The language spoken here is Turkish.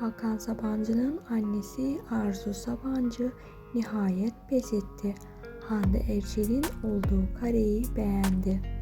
Hakan Sabancı'nın annesi Arzu Sabancı nihayet pes etti. Hande Erçel'in olduğu kareyi beğendi.